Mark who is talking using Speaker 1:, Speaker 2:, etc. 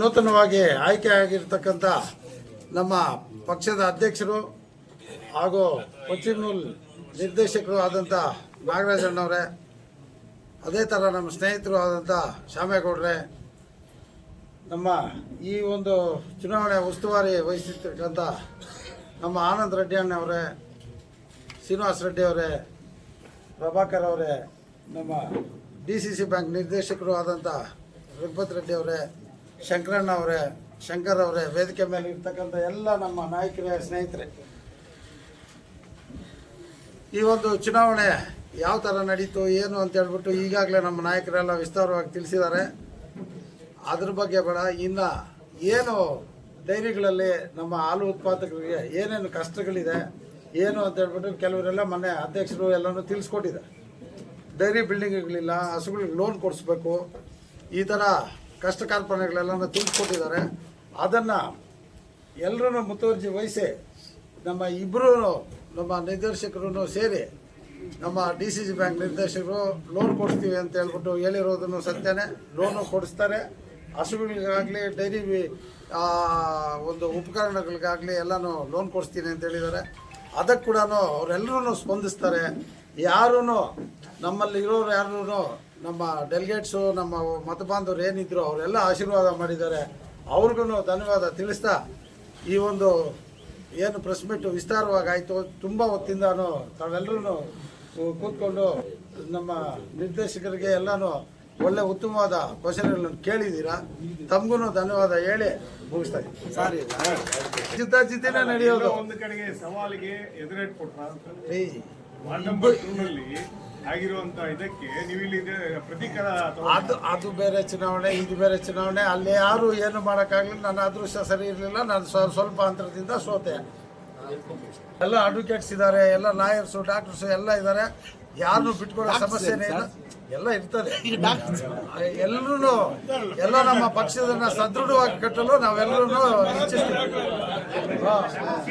Speaker 1: ನೂತನವಾಗಿ ಆಯ್ಕೆ ಆಗಿರ್ತಕ್ಕಂಥ ನಮ್ಮ ಪಕ್ಷದ ಅಧ್ಯಕ್ಷರು ಹಾಗೂ ಕೊಚ್ಚಿನೂಲ್ ನಿರ್ದೇಶಕರು ಆದಂಥ ನಾಗರಾಜಣ್ಣವರೇ ಅದೇ ಥರ ನಮ್ಮ ಸ್ನೇಹಿತರು ಆದಂಥ ಶ್ಯಾಮೇಗೌಡ್ರೆ ನಮ್ಮ ಈ ಒಂದು ಚುನಾವಣೆ ಉಸ್ತುವಾರಿ ವಹಿಸಿರ್ತಕ್ಕಂಥ ನಮ್ಮ ಆನಂದ್ ರೆಡ್ಡಿ ಅಣ್ಣವರೇ, ಶ್ರೀನಿವಾಸ್ ರೆಡ್ಡಿ ಅವರೇ, ಪ್ರಭಾಕರ್ ಅವರೇ, ನಮ್ಮ ಡಿ ಸಿ ಸಿ ಬ್ಯಾಂಕ್ ನಿರ್ದೇಶಕರು ಆದಂಥ ರಘುಪತ್ ರೆಡ್ಡಿ ಅವರೇ ಶಂಕರಣ್ಣ ಅವರೇ, ಶಂಕರ್ ಅವರೇ, ವೇದಿಕೆ ಮೇಲೆ ಇರ್ತಕ್ಕಂಥ ಎಲ್ಲ ನಮ್ಮ ನಾಯಕರ, ಸ್ನೇಹಿತರೆ. ಈ ಒಂದು ಚುನಾವಣೆ ಯಾವ ಥರ ನಡೀತು, ಏನು ಅಂತ ಹೇಳ್ಬಿಟ್ಟು ಈಗಾಗಲೇ ನಮ್ಮ ನಾಯಕರೆಲ್ಲ ವಿಸ್ತಾರವಾಗಿ ತಿಳಿಸಿದ್ದಾರೆ. ಅದ್ರ ಬಗ್ಗೆ ಬೇಡ, ಇನ್ನು ಏನು ಡೈರಿಗಳಲ್ಲಿ ನಮ್ಮ ಹಾಲು ಉತ್ಪಾದಕರಿಗೆ ಏನೇನು ಕಷ್ಟಗಳಿದೆ, ಏನು ಅಂತ ಹೇಳ್ಬಿಟ್ಟು ಕೆಲವರೆಲ್ಲ ಮೊನ್ನೆ ಅಧ್ಯಕ್ಷರು ಎಲ್ಲನೂ ತಿಳಿಸ್ಕೊಟ್ಟಿದ್ದಾರೆ. ಡೈರಿ ಬಿಲ್ಡಿಂಗ್ಗಳಿಲ್ಲ, ಹಸುಗಳಿಗೆ ಲೋನ್ ಕೊಡಿಸ್ಬೇಕು, ಈ ಥರ ಕಷ್ಟ ಕಾರ್ಪಣೆಗಳೆಲ್ಲ ತುಂಬಿಕೊಟ್ಟಿದ್ದಾರೆ ಅದನ್ನು ಎಲ್ಲರೂ ಮುತುವರ್ಜಿ ವಹಿಸಿ ನಮ್ಮ ಇಬ್ಬರೂ ನಮ್ಮ ನಿರ್ದೇಶಕರು ಸೇರಿ ನಮ್ಮ ಡಿ ಸಿ ಸಿ ಬ್ಯಾಂಕ್ ನಿರ್ದೇಶಕರು ಲೋನ್ ಕೊಡ್ತೀವಿ ಅಂತ ಹೇಳ್ಬಿಟ್ಟು ಹೇಳಿರೋದನ್ನು ಸತ್ಯನೇ. ಲೋನು ಕೊಡಿಸ್ತಾರೆ. ಹಸುಗಳಿಗಾಗಲಿ, ಡೈರಿ ಒಂದು ಉಪಕರಣಗಳಿಗಾಗಲಿ ಎಲ್ಲನೂ ಲೋನ್ ಕೊಡಿಸ್ತೀನಿ ಅಂತ ಹೇಳಿದ್ದಾರೆ. ಅದಕ್ಕೆ ಕೂಡ ಅವರೆಲ್ಲರೂ ಸ್ಪಂದಿಸ್ತಾರೆ. ಯಾರೂ ನಮ್ಮಲ್ಲಿ ಇರೋರು ಯಾರೂ ನಮ್ಮ ಡೆಲಿಗೇಟ್ಸು ನಮ್ಮ ಮತಬಾಂಧವರು ಏನಿದ್ರು ಅವರೆಲ್ಲ ಆಶೀರ್ವಾದ ಮಾಡಿದ್ದಾರೆ. ಅವ್ರಿಗೂ ಧನ್ಯವಾದ ತಿಳಿಸ್ತಾ ಈ ಒಂದು ಏನು ಪ್ರೆಸ್ ಮೀಟ್ ವಿಸ್ತಾರವಾಗಿ ಆಯಿತು ತುಂಬ ಹೊತ್ತಿಂದ ತಾವೆಲ್ಲರೂ ಕೂತ್ಕೊಂಡು ನಮ್ಮ ನಿರ್ದೇಶಕರಿಗೆ ಎಲ್ಲನೂ ಒಳ್ಳೆ ಉತ್ತಮವಾದ ಕ್ವಶನ್ಗಳನ್ನು ಕೇಳಿದ್ದೀರಾ. ತಮಗೂ ಧನ್ಯವಾದ ಹೇಳಿ ಮುಗಿಸ್ತಾ ಇದ್ದೀನಿ. ಸಾರಿ ಜಿದ್ದಾಜಿದ್ದಿನ ನಡೆಯೋದು.
Speaker 2: ಒಂದು ಕಡೆಗೆ ಸವಾಲಿಗೆ ಎದುರೇಟ್
Speaker 1: ಏ,
Speaker 2: ವಾರ್ಡ್ ನಂಬರ್ ಟೂ ನಲ್ಲಿ ಆಗಿರುವಂತ ಇದಕ್ಕೆ ನೀವು ಇಲ್ಲಿ ಇದೆ ಪ್ರತೀಕಾರ ತಗೊಂಡ್ರಾ?
Speaker 1: ಅದು ಅದು ಬೇರೆ ಚುನಾವಣೆ ಇದು ಬೇರೆ ಚುನಾವಣೆ. ಅಲ್ಲಿ ಯಾರು ಏನು ಮಾಡೋಕ್ಕಾಗಲಿಲ್ಲ ನನ್ನ ಅದೃಷ್ಟ ಸರಿ ಇರಲಿಲ್ಲ. ನಾನು ಸ್ವ- ಸ್ವಲ್ಪ ಅಂತರದಿಂದ ಸೋತೆ. ಎಲ್ಲ ಅಡ್ವೊಕೇಟ್ಸ್ ಇದ್ದಾರೆ ಎಲ್ಲ ಲಾಯರ್ಸು ಡಾಕ್ಟರ್ಸು ಎಲ್ಲ ಇದ್ದಾರೆ. ಯಾರನ್ನು ಬಿಟ್ಕೊಳ್ಳೋ ಸಮಸ್ಯೆ ಇಲ್ಲ. ಎಲ್ಲ ಇರ್ತದೆ. ಎಲ್ಲರೂ ಎಲ್ಲ ನಮ್ಮ ಪಕ್ಷದನ್ನ ಸದೃಢವಾಗಿ ಕಟ್ಟಲು ನಾವೆಲ್ಲರೂ ಇಚ್ಛಿಸ್ತೀವಿ. ಹಾ.